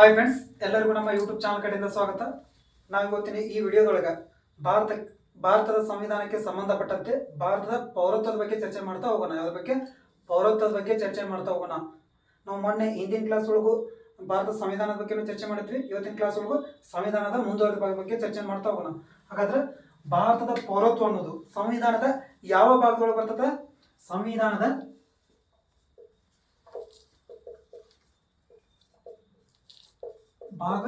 Hi friends ಎಲ್ಲರಿಗೂ ನಮ್ಮ YouTube channel ಕಡೆಯಿಂದ ಸ್ವಾಗತ. ನಾವು ಇವತ್ತಿನ ಈ ವಿಡಿಯೋದೊಳಗೆ ಭಾರತ ಭಾರತದ ಸಂವಿಧಾನಕ್ಕೆ ಸಂಬಂಧಪಟ್ಟಂತೆ ಭಾರತದ ಪೌರತ್ವದ ಬಗ್ಗೆ ಚರ್ಚೆ ಮಾಡ್ತಾ ಹೋಗೋಣ. ಯಾವ್ದ್ರ ಬಗ್ಗೆ? ಪೌರತ್ವದ ಬಗ್ಗೆ ಚರ್ಚೆ ಮಾಡ್ತಾ ಹೋಗೋಣ. ನಾವು ಮೊನ್ನೆ ಹಿಂದಿನ ಕ್ಲಾಸ್ ಒಳಗೂ ಭಾರತದ ಸಂವಿಧಾನದ ಬಗ್ಗೆ ಚರ್ಚೆ ಮಾಡಿದ್ವಿ. ಇವತ್ತಿನ ಕ್ಲಾಸ್ ಒಳಗೂ ಸಂವಿಧಾನದ ಮುಂದುವರೆದ ಬಗ್ಗೆ ಚರ್ಚೆ ಮಾಡ್ತಾ ಹೋಗೋಣ. ಹಾಗಾದ್ರೆ ಭಾರತದ ಪೌರತ್ವ ಅನ್ನೋದು ಸಂವಿಧಾನದ ಯಾವ ಭಾಗದೊಳಗೆ ಬರ್ತದೆ? ಸಂವಿಧಾನದ ಭಾಗ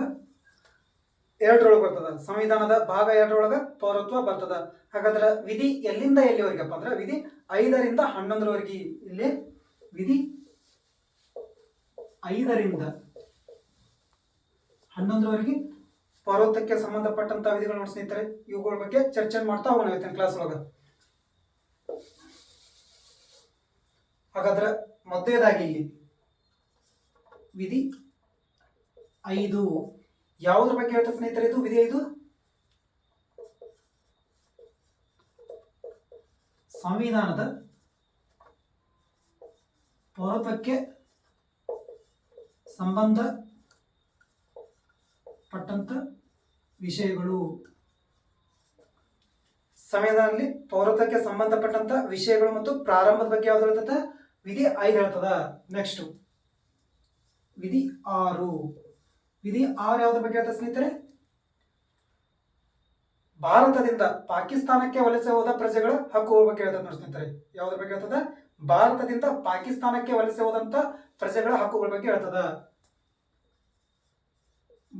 ಎರಡರೊಳಗೆ ಬರ್ತದ. ಸಂವಿಧಾನದ ಭಾಗ ಎರಡರೊಳಗೆ ಪೌರತ್ವ ಬರ್ತದ. ಹಾಗಾದ್ರೆ ವಿಧಿ ಎಲ್ಲಿಂದ ಎಲ್ಲಿವರೆಗಪ್ಪ ಅಂದ್ರೆ ವಿಧಿ ಐದರಿಂದ ಹನ್ನೊಂದರವರೆಗೆ ಇಲ್ಲಿ ವಿಧಿ ಐದರಿಂದ ಹನ್ನೊಂದರವರೆಗೆ ಪೌರತ್ವಕ್ಕೆ ಸಂಬಂಧಪಟ್ಟಂತ ವಿಧಿಗಳು ನೋಡಿ ಸ್ನೇಹಿತರೆ, ಇವುಗಳ ಬಗ್ಗೆ ಚರ್ಚೆ ಮಾಡ್ತಾ ಹೋಗೋಣ ಇವತ್ತಿನ ಕ್ಲಾಸ್ ಒಳಗೆ. ಹಾಗಾದ್ರೆ ಮೊದಲೇದಾಗಿ ಇಲ್ಲಿ ವಿಧಿ ಐದು. ಯಾವುದ್ರ ಬಗ್ಗೆ ಹೇಳ್ತಾ ಸ್ನೇಹಿತರೆ ಇದು? ವಿಧಿ ಐದು? ಸಂವಿಧಾನದ ಪೌರತ್ವಕ್ಕೆ ಸಂಬಂಧ ಪಟ್ಟಂತ ವಿಷಯಗಳು. ಸಂವಿಧಾನದಲ್ಲಿ ಪೌರತ್ವಕ್ಕೆ ಸಂಬಂಧಪಟ್ಟಂತ ವಿಷಯಗಳು ಮತ್ತು ಪ್ರಾರಂಭದ ಬಗ್ಗೆ ಯಾವ್ದು ಹೇಳ್ತದ? ವಿಧಿ ಐದು ಹೇಳ್ತದ. ನೆಕ್ಸ್ಟ್ ವಿಧಿ ಆರು. ವಿಧಿ ಆರು ಯಾವ್ದ್ರ ಬಗ್ಗೆ ಹೇಳ್ತದೆ ಸ್ನೇಹಿತರೆ? ಭಾರತದಿಂದ ಪಾಕಿಸ್ತಾನಕ್ಕೆ ವಲಸೆ ಹೋದ ಪ್ರಜೆಗಳ ಹಕ್ಕುಗಳ ಬಗ್ಗೆ ಹೇಳ್ತದೆ ನೋಡಿ ಸ್ನೇಹಿತರೆ. ಯಾವ್ದ್ರ ಬಗ್ಗೆ ಹೇಳ್ತದ? ಭಾರತದಿಂದ ಪಾಕಿಸ್ತಾನಕ್ಕೆ ವಲಸೆ ಹೋದಂತ ಪ್ರಜೆಗಳ ಹಕ್ಕುಗಳ ಬಗ್ಗೆ ಹೇಳ್ತದ.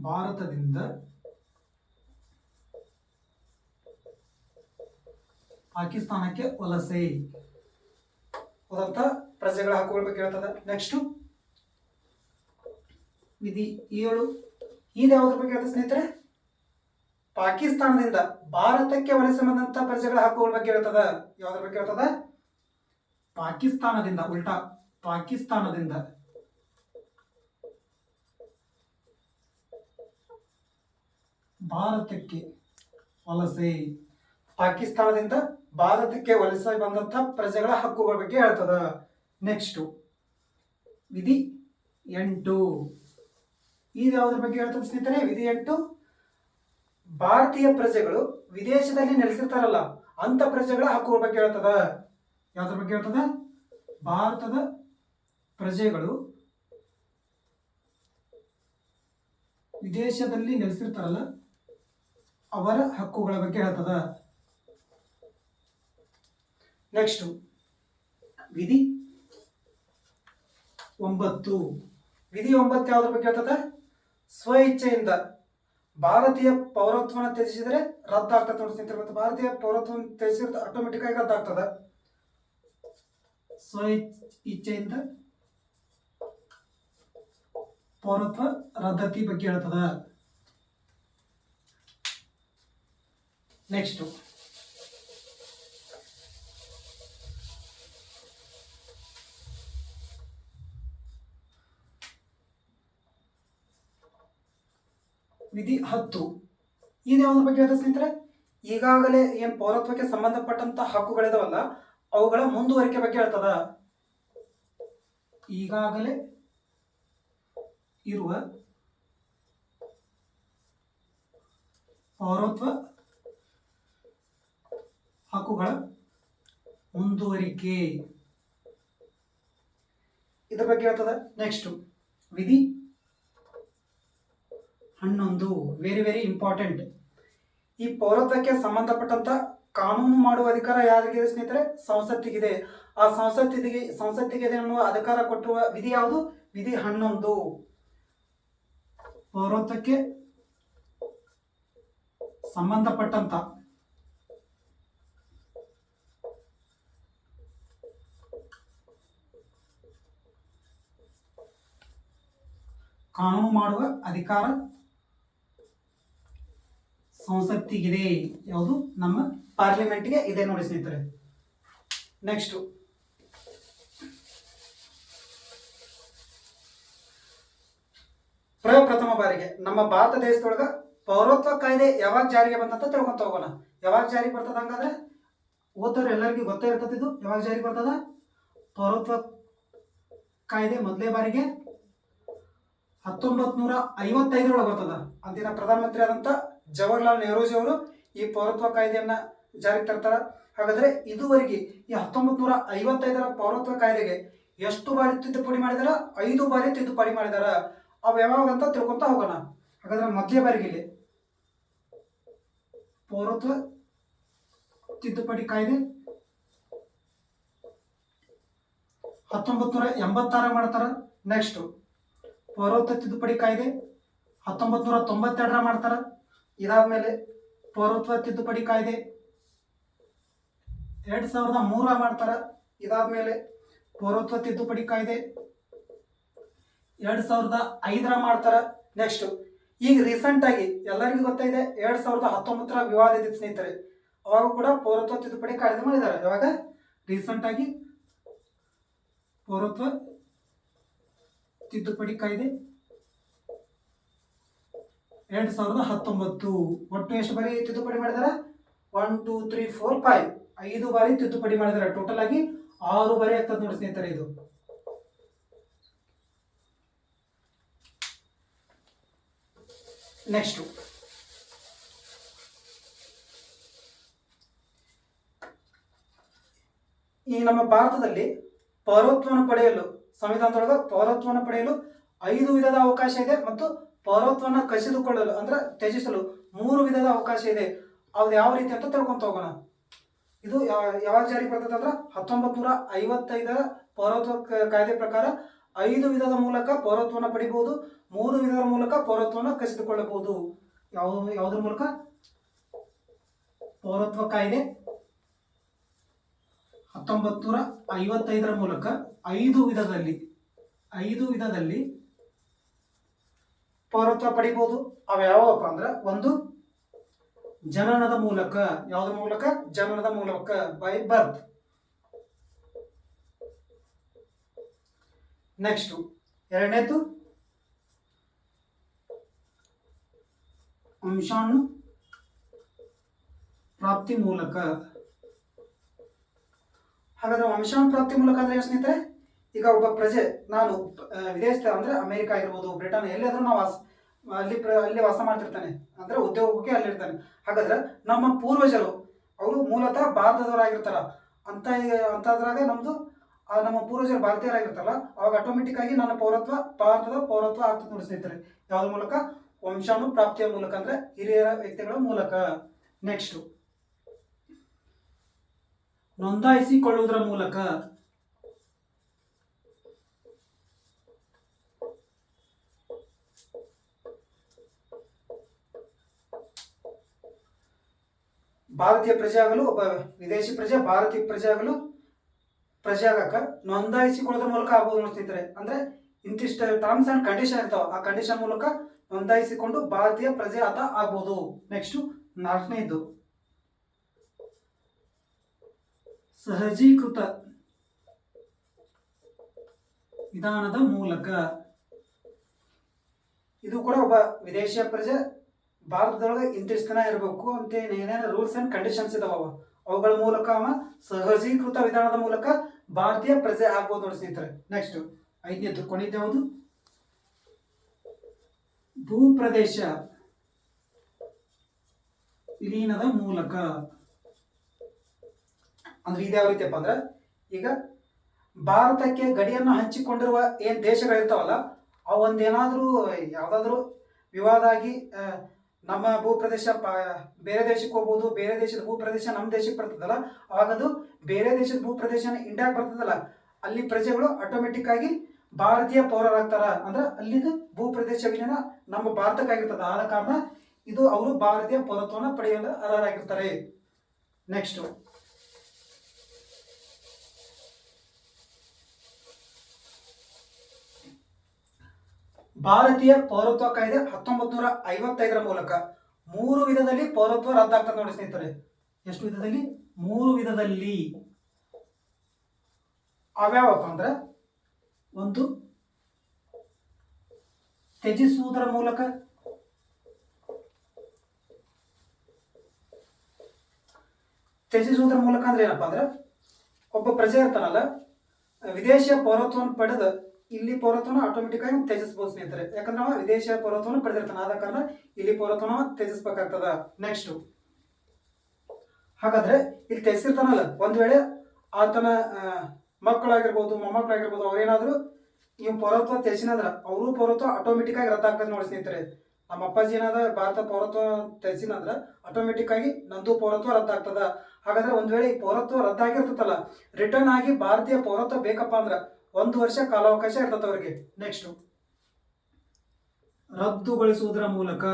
ಭಾರತದಿಂದ ಪಾಕಿಸ್ತಾನಕ್ಕೆ ವಲಸೆ ಹೋದಂತ ಪ್ರಜೆಗಳ ಹಕ್ಕುಗಳ ಬಗ್ಗೆ ಹೇಳ್ತದ. ನೆಕ್ಸ್ಟ್ ವಿಧಿ ಏಳು. ಇದು ಯಾವುದ್ರ ಬಗ್ಗೆ ಹೇಳ್ತದೆ ಸ್ನೇಹಿತರೆ, ಪಾಕಿಸ್ತಾನದಿಂದ ಭಾರತಕ್ಕೆ ವಲಸೆ ಬಂದಂತ ಪ್ರಜೆಗಳ ಹಕ್ಕುಗಳ ಬಗ್ಗೆ ಹೇಳ್ತದ ಯಾವ್ದ್ರ ಬಗ್ಗೆ ಹೇಳ್ತದ ಪಾಕಿಸ್ತಾನದಿಂದ, ಉಲ್ಟಾ ಪಾಕಿಸ್ತಾನದಿಂದ. ಭಾರತಕ್ಕೆ ವಲಸೆ, ಪಾಕಿಸ್ತಾನದಿಂದ ಭಾರತಕ್ಕೆ ವಲಸೆ ಬಂದಂತ ಪ್ರಜೆಗಳ ಹಕ್ಕುಗಳ ಬಗ್ಗೆ ಹೇಳ್ತದ? ನೆಕ್ಸ್ಟ್ ವಿಧಿ ಎಂಟು. ಇದು ಯಾವುದ್ರ ಬಗ್ಗೆ ಹೇಳ್ತಾರೆ ಸ್ನೇಹಿತರೆ ವಿಧಿ ಎಂಟು ಭಾರತೀಯ ಪ್ರಜೆಗಳು ವಿದೇಶದಲ್ಲಿ ನೆಲೆಸಿರ್ತಾರಲ್ಲ, ಅಂತ ಪ್ರಜೆಗಳ ಹಕ್ಕುಗಳ ಬಗ್ಗೆ ಹೇಳ್ತದ. ಯಾವ್ದ್ರ ಬಗ್ಗೆ ಹೇಳ್ತದ? ಭಾರತದ ಪ್ರಜೆಗಳು ವಿದೇಶದಲ್ಲಿ ನೆಲೆಸಿರ್ತಾರಲ್ಲ, ಅವರ ಹಕ್ಕುಗಳ ಬಗ್ಗೆ ಹೇಳ್ತದ. ನೆಕ್ಸ್ಟ್ ವಿಧಿ ಒಂಬತ್ತು. ವಿಧಿ ಒಂಬತ್ತು ಯಾವ್ದ್ರ ಬಗ್ಗೆ ಹೇಳ್ತದ? ಸ್ವ ಇಚ್ಛೆಯಿಂದ ಭಾರತೀಯ ಪೌರತ್ವನ ತ್ಯಜಿಸಿದರೆ ರದ್ದಾಗ್ತದೆ ನೋಡಿ ಸ್ನೇಹಿತರೆ, ಮತ್ತು ಭಾರತೀಯ ಪೌರತ್ವವನ್ನು ತ್ಯಜಿಸಿದ್ರೆ ಆಟೋಮೆಟಿಕ್ ಆಗಿ ರದ್ದಾಗ್ತದ. ಸ್ವ ಇಚ್- ಇಚ್ಛೆಯಿಂದ ಪೌರತ್ವ ರದ್ದತಿ ಬಗ್ಗೆ ಹೇಳ್ತದ. ನೆಕ್ಸ್ಟ್ ವಿಧಿ ಹತ್ತು ಇದು ಬಗ್ಗೆ ಅದ ಸ್ನೇಹಿತರೆ? ಈಗಾಗಲೇ ಏನು ಪೌರತ್ವಕ್ಕೆ ಸಂಬಂಧಪಟ್ಟಂತ ಹಕ್ಕುಗಳಿದಾವಲ್ಲ ಅವುಗಳ ಮುಂದುವರಿಕೆ ಬಗ್ಗೆ ಹೇಳ್ತದ. ಈಗಾಗಲೇ ಇರುವ ಪೌರತ್ವ ಹಕ್ಕುಗಳ ಮುಂದುವರಿಕೆ. ಇದ್ರ ಬಗ್ಗೆ ಹೇಳ್ತದ. ನೆಕ್ಸ್ಟ್ ವಿಧಿ ಹನ್ನೊಂದು ವೆರಿ ವೆರಿ ಇಂಪಾರ್ಟೆಂಟ್ ಈ ಪೌರತ್ವಕ್ಕೆ ಸಂಬಂಧಪಟ್ಟಂತ ಕಾನೂನು ಮಾಡುವ ಅಧಿಕಾರ ಯಾರಿಗಿದೆ ಸ್ನೇಹಿತರೆ? ಸಂಸತ್ತಿಗಿದೆ. ಆ ಸಂಸತ್ತಿಗೆ ಸಂಸತ್ತಿಗೆ ಅನ್ನುವ ಅಧಿಕಾರ ಕೊಟ್ಟಿರುವ ವಿಧಿ ಯಾವುದು? ವಿಧಿ ಹನ್ನೊಂದು. ಪೌರತ್ವಕ್ಕೆ ಸಂಬಂಧಪಟ್ಟಂತ ಕಾನೂನು ಮಾಡುವ ಅಧಿಕಾರ ಸಂಸತ್ತಿಗಿದೆ. ಯಾವುದು? ನಮ್ಮ ಪಾರ್ಲಿಮೆಂಟ್ಗೆ ಇದೆ ನೋಡಿ ಸ್ನೇಹಿತರೆ. ನೆಕ್ಸ್ಟ್ ಪ್ರಪ್ರಥಮ ಬಾರಿಗೆ ನಮ್ಮ ಭಾರತ ದೇಶದೊಳಗ ಪೌರತ್ವ ಕಾಯ್ದೆ ಯಾವಾಗ ಜಾರಿಗೆ ಬಂದಂತ ತಿಳ್ಕೊಂತ ಹೋಗೋಣ. ಯಾವಾಗ ಜಾರಿಗೆ ಬರ್ತದ ಹಂಗಾದ್ರೆ? ಓದೋರು ಎಲ್ಲರಿಗೂ ಗೊತ್ತೇ ಇರ್ತದೆ ಇದು. ಯಾವಾಗ ಜಾರಿಗೆ ಬರ್ತದ? ಪೌರತ್ವ ಕಾಯ್ದೆ ಮೊದಲೇ ಬಾರಿಗೆ ಹತ್ತೊಂಬತ್ ನೂರ ಐವತ್ತೈದರೊಳಗೆ ಬರ್ತದ. ಅಂದಿನ ಪ್ರಧಾನಮಂತ್ರಿ ಆದಂತ ಜವಾಹರ್ಲಾಲ್ ನೆಹರೂಜಿ ಅವರು ಈ ಪೌರತ್ವ ಕಾಯ್ದೆಯನ್ನು ಜಾರಿಗೆ ತರ್ತಾರ. ಹಾಗಾದ್ರೆ ಇದುವರೆಗೆ ಈ ಹತ್ತೊಂಬತ್ತು ನೂರ ಐವತ್ತೈದರ ಪೌರತ್ವ ಕಾಯ್ದೆಗೆ ಎಷ್ಟು ಬಾರಿ ತಿದ್ದುಪಡಿ ಮಾಡಿದಾರ? ಐದು ಬಾರಿ ತಿದ್ದುಪಡಿ ಮಾಡಿದಾರ. ಅವು ಯಾವಾಗ ಅಂತ ತಿಳ್ಕೊತಾ ಹೋಗೋಣ. ಹಾಗಾದ್ರೆ ಮೊದಲೇ ಬಾರಿಗೆ ಇಲ್ಲಿ. ಪೌರತ್ವ ತಿದ್ದುಪಡಿ ಕಾಯ್ದೆ ಹತ್ತೊಂಬತ್ತು ನೂರ ಎಂಬತ್ತಾರ ಮಾಡ್ತಾರ. ನೆಕ್ಸ್ಟ್ ಪೌರತ್ವ ತಿದ್ದುಪಡಿ ಕಾಯ್ದೆ ಹತ್ತೊಂಬತ್ತು ನೂರ ತೊಂಬತ್ತೆರಡರ ಮಾಡ್ತಾರ. ಇದಾದ್ಮೇಲೆ ಪೌರತ್ವ ತಿದ್ದುಪಡಿ ಕಾಯ್ದೆ. ಎರಡು ಸಾವಿರದ ಮೂರ ಮಾಡ್ತಾರ. ಇದಾದ್ಮೇಲೆ ಪೌರತ್ವ ತಿದ್ದುಪಡಿ ಕಾಯ್ದೆ. ಎರಡು ಸಾವಿರದ ಐದರ ಮಾಡ್ತಾರೆ. ನೆಕ್ಸ್ಟ್ ಈಗ ರೀಸೆಂಟ್ ಆಗಿ ಎಲ್ಲರಿಗೂ ಗೊತ್ತಾಯಿದೆ, ಎರಡು ಸಾವಿರದ ಹತ್ತೊಂಬತ್ತರ ವಿವಾದ ಇದ್ದಿತ್ತು ಸ್ನೇಹಿತರೆ, ಅವಾಗ ಕೂಡ ಪೌರತ್ವ ತಿದ್ದುಪಡಿ ಕಾಯ್ದೆ ಮಾಡಿದ್ದಾರೆ. ಇವಾಗ ರೀಸೆಂಟ್ ಆಗಿ ಪೌರತ್ವ ತಿದ್ದುಪಡಿ ಕಾಯ್ದೆ. ಎರಡ್ ಸಾವಿರದ ಹತ್ತೊಂಬತ್ತು. ಒಟ್ಟು ಎಷ್ಟು ಬಾರಿ ತಿದ್ದುಪಡಿ ಮಾಡಿದಾರ? One two three four five ಐದು ಬಾರಿ ತಿದ್ದುಪಡಿ ಮಾಡಿದಾರೆ. ಟೋಟಲ್ ಆಗಿ ಆರು ಬಾರಿ ಆಗ್ತದೆ ನೋಡಿ ಸ್ನೇಹಿತರೆ ಇದು. ನೆಕ್ಸ್ಟ್ ಈ ನಮ್ಮ ಭಾರತದಲ್ಲಿ ಪೌರತ್ವವನ್ನು ಪಡೆಯಲು, ಸಂವಿಧಾನದೊಳಗೆ ಪೌರತ್ವವನ್ನು ಪಡೆಯಲು ಐದು ವಿಧದ ಅವಕಾಶ ಇದೆ ಮತ್ತು ಪೌರತ್ವವನ್ನು ಕಸಿದುಕೊಳ್ಳಲು, ಅಂದ್ರೆ ತ್ಯಜಿಸಲು ಮೂರು ವಿಧದ ಅವಕಾಶ ಇದೆ. ಅದು ಯಾವ ರೀತಿ ಅಂತ ತಿಳ್ಕೊಂತ ಹೋಗೋಣ. ಇದು ಯಾವಾಗ ಜಾರಿ ಬರ್ತದೆ ಅಂದ್ರೆ ನೂರ ಐವತ್ತೈದರ ಪೌರತ್ವ ಕಾಯ್ದೆ ಪ್ರಕಾರ ಐದು ವಿಧದ ಮೂಲಕ ಪೌರತ್ವವನ್ನು ಪಡಿಬಹುದು ಮೂರು ವಿಧದ ಮೂಲಕ ಪೌರತ್ವವನ್ನು ಕಸಿದುಕೊಳ್ಳಬಹುದು. ಯಾವ ಯಾವುದ್ರ ಮೂಲಕ? ಪೌರತ್ವ ಕಾಯ್ದೆ ಹತ್ತೊಂಬತ್ತು ನೂರ ಐವತ್ತೈದರ ಮೂಲಕ ಐದು ವಿಧದಲ್ಲಿ ಐದು ವಿಧದಲ್ಲಿ ಪೌರತ್ವ ಪಡಿಬಹುದು ಅವು ಯಾವಪ್ಪ ಅಂದ್ರೆ ಒಂದು ಜನನದ ಮೂಲಕ, ಯಾವುದ್ರ ಮೂಲಕ? ಜನನದ ಮೂಲಕ ಬೈ ಬರ್ತ್ ನೆಕ್ಸ್ಟ್ ಎರಡನೇದು ಅಂಶಾನು ಪ್ರಾಪ್ತಿ ಮೂಲಕ. ಹಾಗಾದ್ರೆ ಅಂಶಾನು ಪ್ರಾಪ್ತಿ ಮೂಲಕ ಅಂದ್ರೆ ಸ್ನೇಹಿತರೆ? ಈಗ ಒಬ್ಬ ಪ್ರಜೆ, ನಾನು ವಿದೇಶದ ವಿದೇಶ ಅಂದ್ರೆ ಅಮೆರಿಕ ಆಗಿರ್ಬೋದು, ಬ್ರಿಟನ್, ಎಲ್ಲಿಯಾದ್ರೂ ನಾವು ವಾಸ, ಅಲ್ಲಿ ಅಲ್ಲಿ ವಾಸ ಮಾಡ್ತಿರ್ತಾನೆ. ಅಂದ್ರೆ ಉದ್ಯೋಗಕ್ಕೆ ಅಲ್ಲಿರ್ತಾನೆ. ಹಾಗಾದ್ರೆ ನಮ್ಮ ಪೂರ್ವಜರು, ಅವರು ಮೂಲತಃ ಭಾರತದವರಾಗಿರ್ತಾರ. ಅಂತ ಅಂತದ್ರಾಗ ನಮ್ದು ನಮ್ಮ ಪೂರ್ವಜರು ಭಾರತೀಯರಾಗಿರ್ತಾರಲ್ಲ, ಅವಾಗ ಆಟೋಮೆಟಿಕ್ ಆಗಿ ನನ್ನ ಪೌರತ್ವ, ಭಾರತದ ಪೌರತ್ವ ಆಗ್ತದೆ ನೋಡಿ ಸ್ನೇಹಿತರೆ. ಯಾವ್ದ್ರ ಮೂಲಕ? ವಂಶಾನು ಪ್ರಾಪ್ತಿಯ ಮೂಲಕ ಅಂದ್ರೆ ಹಿರಿಯರ ವ್ಯಕ್ತಿಗಳ ಮೂಲಕ. ನೆಕ್ಸ್ಟ್ ನೋಂದಾಯಿಸಿಕೊಳ್ಳುವುದರ ಮೂಲಕ. ಭಾರತೀಯ ಪ್ರಜೆ ಒಬ್ಬ ವಿದೇಶಿ ಪ್ರಜೆ, ಭಾರತೀಯ ಪ್ರಜೆ ಆಗಲು ಪ್ರಜೆ ನೋಂದಾಯಿಸಿಕೊಳ್ಳೋದ್ರ ಮೂಲಕ ಆಗ್ಬೋದು ಅನ್ನಿಸ್ತಿದ್ರೆ. ಅಂದ್ರೆ ಇಂತಿಷ್ಟ ಟರ್ಮ್ಸ್ ಅಂಡ್ ಕಂಡೀಷನ್ ಇರ್ತಾವ. ಆ ಕಂಡೀಷನ್ ಮೂಲಕ ನೋಂದಾಯಿಸಿಕೊಂಡು ಭಾರತೀಯ ಪ್ರಜೆ ಆತ ಆಗ್ಬೋದು. ನೆಕ್ಸ್ಟ್ ನಾಲ್ಕನೇದು. ಸಹಜೀಕೃತ ವಿಧಾನದ ಮೂಲಕ. ಇದು ಕೂಡ ಒಬ್ಬ ವಿದೇಶಿಯ ಪ್ರಜೆ ಭಾರತದೊಳಗೆ ಇಂತಿಷ್ಟು ದಿನ ಇರಬೇಕು ಅಂತ ಏನೇನು ರೂಲ್ಸ್ ಅಂಡ್ ಕಂಡೀಷನ್ಸ್ ಇದಾವ ಅವ. ಅವುಗಳ ಮೂಲಕ ಅವ ಸಹಜೀಕೃತ ವಿಧಾನದ ಮೂಲಕ ಭಾರತೀಯ ಪ್ರಜೆ ಆಗ್ಬೋದು ನೋಡಿ ಸ್ನೇಹಿತರೆ. ನೆಕ್ಸ್ಟ್ ಐದನೇದು ಕೊನೆಯದು ಯಾವುದು? ಭೂಪ್ರದೇಶ ವಿಲೀನದ ಮೂಲಕ. ಅಂದ್ರೆ ಇದ್ಯಾವ ರೀತಿಯಪ್ಪ ಅಂದ್ರೆ ಈಗ ಭಾರತಕ್ಕೆ ಗಡಿಯನ್ನು ಹಂಚಿಕೊಂಡಿರುವ ಏನ್ ದೇಶಗಳಿರ್ತಾವಲ್ಲ ಅವು ಒಂದೇನಾದ್ರೂ ಯಾವ್ದಾದ್ರು ವಿವಾದ ಆಗಿ ನಮ್ಮ ಭೂಪ್ರದೇಶ ಪ- ಬೇರೆ ದೇಶಕ್ಕೆ ಹೋಗ್ಬೋದು, ಬೇರೆ ದೇಶದ ಭೂಪ್ರದೇಶ ನಮ್ಮ ದೇಶಕ್ಕೆ ಬರ್ತದಲ್ಲ ಅದು ಬೇರೆ ದೇಶದ ಭೂಪ್ರದೇಶ ಇಂಡಿಯಾಗೆ ಬರ್ತದಲ್ಲ, ಅಲ್ಲಿ ಪ್ರಜೆಗಳು ಆಟೋಮೆಟಿಕ್ ಆಗಿ ಭಾರತೀಯ ಪೌರರಾಗ್ತಾರ. ಅಂದ್ರೆ ಅಲ್ಲಿದು ಭೂಪ್ರದೇಶ ವಿಲೀನ ನಮ್ಮ ಭಾರತಕ್ಕಾಗಿರ್ತದೆ. ಆದ ಕಾರಣ ಇದು ಅವರು ಭಾರತೀಯ ಪೌರತ್ವನ ಪಡೆಯಲು ಅರ್ಹರಾಗಿರ್ತಾರೆ. ನೆಕ್ಸ್ಟ್ ಭಾರತೀಯ ಪೌರತ್ವ ಕಾಯ್ದೆ ಹತ್ತೊಂಬತ್ತು ನೂರ ಐವತ್ತೈದರ ಮೂಲಕ ಮೂರು ವಿಧದಲ್ಲಿ ಪೌರತ್ವ ರದ್ದಾಗ್ತದೆ ನೋಡಿ ಸ್ನೇಹಿತರೆ. ಎಷ್ಟು ವಿಧದಲ್ಲಿ? ಮೂರು ವಿಧದಲ್ಲಿ. ಅವ್ಯಾವಪ್ಪ ಅಂದ್ರೆ? ಒಂದು, ತ್ಯಜಿಸುವುದರ ಮೂಲಕ. ತ್ಯಜಿಸುವುದರ ಮೂಲಕ ಅಂದ್ರೆ ಏನಪ್ಪಾ ಅಂದ್ರೆ, ಒಬ್ಬ ಪ್ರಜೆ ಇರ್ತಾನಲ್ಲ ವಿದೇಶಿಯ ಪೌರತ್ವವನ್ನು ಪಡೆದ ಇಲ್ಲಿ ಪೌರತ್ವನ ಆಟೋಮೆಟಿಕ್ ಆಗಿ ತ್ಯಜಿಸಬಹುದು ಸ್ನೇಹಿತರೆ. ಯಾಕಂದ್ರೆ ವಿದೇಶಿಯ ಪೌರತ್ವವನ್ನು ಪಡೆದಿರ್ತಾನೆ. ಆದ ಕಾರಣ ಇಲ್ಲಿ ಪೌರತ್ವನ ತ್ಯಜಿಸ್ಬೇಕಾಗ್ತದ. ನೆಕ್ಸ್ಟ್ ಹಾಗಾದ್ರೆ ಇಲ್ಲಿ ತ್ಯಜಿಸಿರ್ತಾನಲ್ಲ, ಒಂದ್ ವೇಳೆ ಆತನ ಮಕ್ಕಳಾಗಿರ್ಬೋದು, ಮೊಮ್ಮಕ್ಕಳಾಗಿರ್ಬೋದು, ಅವ್ರೇನಾದ್ರು ಇವ್ ಪೌರತ್ವ ತ್ಯಜಿಸಿನಂದ್ರ ಅವರು ಪೌರತ್ವ ಆಟೋಮೆಟಿಕ್ ಆಗಿ ರದ್ದಾಗ್ತದೆ ನೋಡಿ ಸ್ನೇಹಿತರೆ. ನಮ್ಮ ಅಪ್ಪಾಜಿ ಏನಾದ ಭಾರತ ಪೌರತ್ವ ತ್ಯಜಿಸಿನಂದ್ರ ಆಟೋಮೆಟಿಕ್ ಆಗಿ ನಂದು ಪೌರತ್ವ ರದ್ದಾಗ್ತದ. ಹಾಗಾದ್ರೆ ಒಂದ್ ವೇಳೆ ಈ ಪೌರತ್ವ ರದ್ದಾಗಿರ್ತದಲ್ಲ ರಿಟರ್ನ್ ಆಗಿ ಭಾರತೀಯ ಪೌರತ್ವ ಬೇಕಪ್ಪ ಅಂದ್ರ ಒಂದು ವರ್ಷ ಕಾಲಾವಕಾಶ ಇರ್ತದೆ ಅವರಿಗೆ. ನೆಕ್ಸ್ಟ್ ರದ್ದುಗೊಳಿಸುವುದರ ಮೂಲಕ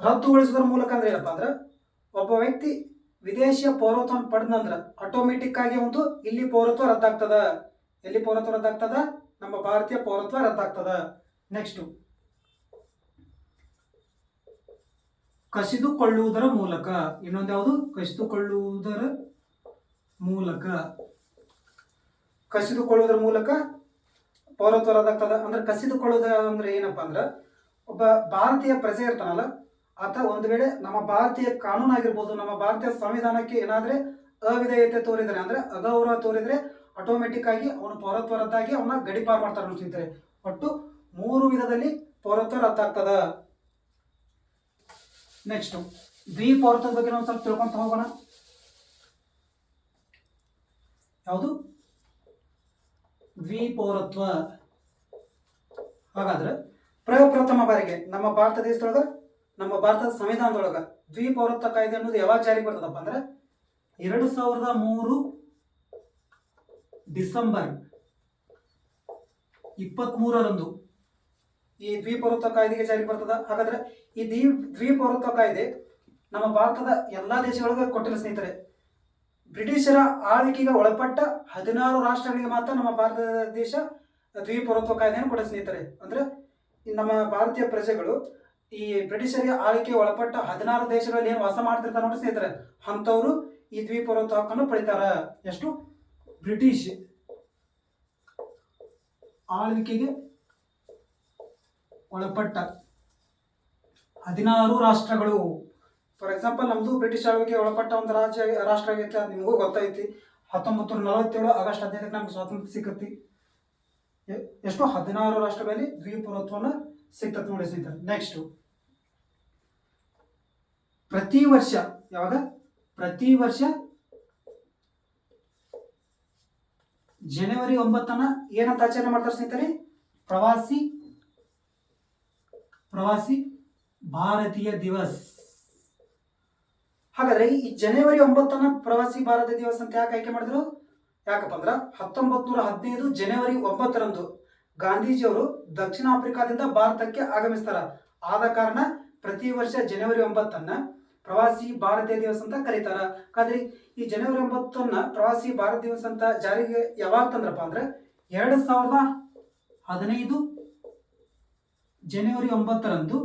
ರದ್ದುಗೊಳಿಸುವುದರ ಮೂಲಕ ಅಂದ್ರೆ ಏನಪ್ಪಾ ಅಂದ್ರೆ ಒಬ್ಬ ವ್ಯಕ್ತಿ ವಿದೇಶಿಯ ಪೌರತ್ವವನ್ನು ಪಡೆದಂದ್ರ ಆಟೋಮೆಟಿಕ್ ಆಗಿ ಒಂದು ಇಲ್ಲಿ ಪೌರತ್ವ ರದ್ದಾಗ್ತದ, ಎಲ್ಲಿ ಪೌರತ್ವ ರದ್ದಾಗ್ತದ? ನಮ್ಮ ಭಾರತೀಯ ಪೌರತ್ವ ರದ್ದಾಗ್ತದ. ನೆಕ್ಸ್ಟ್ ಕಸಿದುಕೊಳ್ಳುವುದರ ಮೂಲಕ ಇನ್ನೊಂದು ಯಾವುದು ಕಸಿದುಕೊಳ್ಳುವುದರ ಮೂಲಕ. ಕಸಿದುಕೊಳ್ಳುವುದರ ಮೂಲಕ? ಪೌರತ್ವ ರದ್ದಾಗ್ತದ ಅಂದ್ರೆ ಕಸಿದುಕೊಳ್ಳುವುದ ಅಂದ್ರೆ ಏನಪ್ಪಾ ಅಂದ್ರೆ, ಒಬ್ಬ ಭಾರತೀಯ ಪ್ರಜೆ ಇರ್ತಾನಲ್ಲ, ಆತ ಒಂದು ವೇಳೆ ನಮ್ಮ ಭಾರತೀಯ ಕಾನೂನು ಆಗಿರ್ಬೋದು ನಮ್ಮ ಭಾರತೀಯ ಸಂವಿಧಾನಕ್ಕೆ ಏನಾದ್ರೆ ಅವಿಧೇಯತೆ ತೋರಿದರೆ, ಅಂದ್ರೆ ಅಗೌರವ ತೋರಿದ್ರೆ ಆಟೋಮೆಟಿಕ್ ಆಗಿ ಅವನು ಪೌರತ್ವ ರದ್ದಾಗಿ ಅವನ ಗಡಿಪಾರು ಮಾಡ್ತಾರೆ ಅಂತ ಸ್ನೇಹಿತರೆ ಒಟ್ಟು ಮೂರು ವಿಧದಲ್ಲಿ ಪೌರತ್ವ ರದ್ದಾಗ್ತದ. ನೆಕ್ಸ್ಟ್ ದ್ವಿಪೌರತ್ವದ ಬಗ್ಗೆ ನಾವು ಸ್ವಲ್ಪ ತಿಳ್ಕೊಂತ ಹೋಗೋಣ. ಯಾವುದು? ದ್ವಿಪೌರತ್ವ ಹಾಗಾದ್ರೆ ಪ್ರಪ್ರಥಮ ಬಾರಿಗೆ ನಮ್ಮ ಭಾರತ ದೇಶದೊಳಗ, ನಮ್ಮ ಭಾರತದ ಸಂವಿಧಾನದೊಳಗ ದ್ವಿಪೌರತ್ವ ಕಾಯ್ದೆ ಅನ್ನೋದು ಯಾವಾಗ ಜಾರಿಗೆ ಬರ್ತದಪ್ಪ ಅಂದ್ರೆ, ಎರಡು ಸಾವಿರದ ಮೂರು ಡಿಸೆಂಬರ್ ಇಪ್ಪತ್ತ್ ಮೂರರಂದು ಈ ದ್ವಿಪೌರತ್ವ ಕಾಯ್ದೆಗೆ ಜಾರಿ ಬರ್ತದ. ಹಾಗಾದ್ರೆ ಈ ದ್ವಿ ದ್ವಿಪೌರತ್ವ ಕಾಯ್ದೆ ನಮ್ಮ ಭಾರತದ ಎಲ್ಲಾ ದೇಶಗಳಿಗೆ ಕೊಟ್ಟಿಲ್ಲ ಸ್ನೇಹಿತರೆ. ಬ್ರಿಟಿಷರ ಆಳ್ವಿಕೆಗೆ ಒಳಪಟ್ಟ ಹದಿನಾರು ರಾಷ್ಟ್ರಗಳಿಗೆ ಮಾತ್ರ ನಮ್ಮ ಭಾರತ ದೇಶ ದ್ವಿಪೌರತ್ವ ಕಾಯ್ದೆಯನ್ನು ಕೊಡ ಸ್ನೇಹಿತರೆ. ಅಂದ್ರೆ ನಮ್ಮ ಭಾರತೀಯ ಪ್ರಜೆಗಳು ಈ ಬ್ರಿಟಿಷರಿಗೆ ಆಳ್ವಿಕೆ ಒಳಪಟ್ಟ ಹದಿನಾರು ದೇಶಗಳಲ್ಲಿ ಏನು ವಾಸ ಮಾಡ್ತಿರ್ತಾರೆ ನೋಡಿ ಸ್ನೇಹಿತರೆ. ಅಂಥವ್ರು ಈ ದ್ವಿಪೌರತ್ವ ಹಕ್ಕನ್ನು ಪಡಿತಾರ. ಎಷ್ಟು? ಬ್ರಿಟಿಷ್ ಆಳ್ವಿಕೆಗೆ ಒಳಪಟ್ಟ ಹದಿನಾರು ರಾಷ್ಟ್ರಗಳು. ಫಾರ್ ಎಕ್ಸಾಂಪಲ್ ನಮ್ದು ಬ್ರಿಟಿಷ್ ಆಳ್ವಿಕೆ ಒಳಪಟ್ಟ ಒಂದು ರಾಜ್ಯ ರಾಷ್ಟ್ರ ಆಗೈತೆ ಅದು ನಿಮಗೂ ಗೊತ್ತೈತಿ. ಹತ್ತೊಂಬತ್ತು ನೂರ ನಲವತ್ತೇಳು ಆಗಸ್ಟ್ ಹದಿನೈದಕ್ಕೆ ನಮ್ಗೆ ಸ್ವಾತಂತ್ರ್ಯ ಸಿಕ್ಕತಿ. ಎಷ್ಟು ಹದಿನಾರು ರಾಷ್ಟ್ರಗಳಲ್ಲಿ ದ್ವಿಪೌರತ್ವನ ಸಿಕ್ತತ್ ನೋಡಿ ಸ್ನೇಹಿತರೆ ನೆಕ್ಸ್ಟ್ ಪ್ರತಿ ವರ್ಷ, ಯಾವಾಗ? ಪ್ರತಿ ವರ್ಷ ಜನವರಿ ಒಂಬತ್ತನ ಏನಂತ ಆಚರಣೆ ಮಾಡ್ತಾರೆ ಸ್ನೇಹಿತರೆ? ಪ್ರವಾಸಿ ಪ್ರವಾಸಿ ಭಾರತೀಯ ದಿವಸ್. ಹಾಗಾದ್ರೆ ಈ ಜನವರಿ ಒಂಬತ್ತನ ಪ್ರವಾಸಿ ಭಾರತ ದಿವಸ್ ಅಂತ ಯಾಕೆ ಆಯ್ಕೆ ಮಾಡಿದ್ರು? ಯಾಕಪ್ಪ ಅಂದ್ರೆ ಹತ್ತೊಂಬತ್ತು ನೂರ ಹದಿನೈದು ಜನವರಿ ಒಂಬತ್ತರಂದು ಗಾಂಧೀಜಿಯವರು ದಕ್ಷಿಣ ಆಫ್ರಿಕಾದಿಂದ ಭಾರತಕ್ಕೆ ಆಗಮಿಸ್ತಾರ. ಆದ ಕಾರಣ ಪ್ರತಿ ವರ್ಷ ಜನವರಿ ಒಂಬತ್ತನ್ನ ಪ್ರವಾಸಿ ಭಾರತೀಯ ದಿವಸ್ ಅಂತ ಕರೀತಾರ. ಆದ್ರೆ ಈ ಜನವರಿ ಒಂಬತ್ತನ್ನ ಪ್ರವಾಸಿ ಭಾರತ ದಿವಸ್ ಅಂತ ಜಾರಿಗೆ ಯಾವಾಗ ತಂದ್ರಪ್ಪ ಅಂದ್ರೆ? ಎರಡು ಸಾವಿರದ ಹದಿನೈದು ಜನವರಿ ಒಂಬತ್ತರಂದು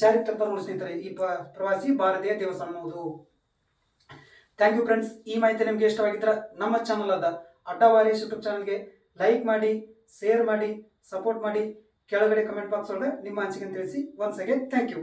ಜಾರಿಗೆ ತರ್ತಾರೆ ನೋಡಿ ಸ್ನೇಹಿತರೆ, ಈ ಪ್ರವಾಸಿ ಭಾರತೀಯ ದಿವಸ ಅನ್ನೋದು. ಥ್ಯಾಂಕ್ ಯು ಫ್ರೆಂಡ್ಸ್ ಈ ಮಾಹಿತಿ ನಿಮಗೆ ಇಷ್ಟವಾಗಿದ್ರೆ ನಮ್ಮ ಚಾನಲ್ ಆದ ಅಡ್ಡವಾರಿ ಯೂಟ್ಯೂಬ್ ಚಾನಲ್ಗೆ ಲೈಕ್ ಮಾಡಿ ಶೇರ್ ಮಾಡಿ ಸಪೋರ್ಟ್ ಮಾಡಿ. ಕೆಳಗಡೆ ಕಮೆಂಟ್ ಬಾಕ್ಸ್ ಒಳಗೆ ನಿಮ್ಮ ಅನಿಸಿಕೆ ತಿಳಿಸಿ. Once again thank you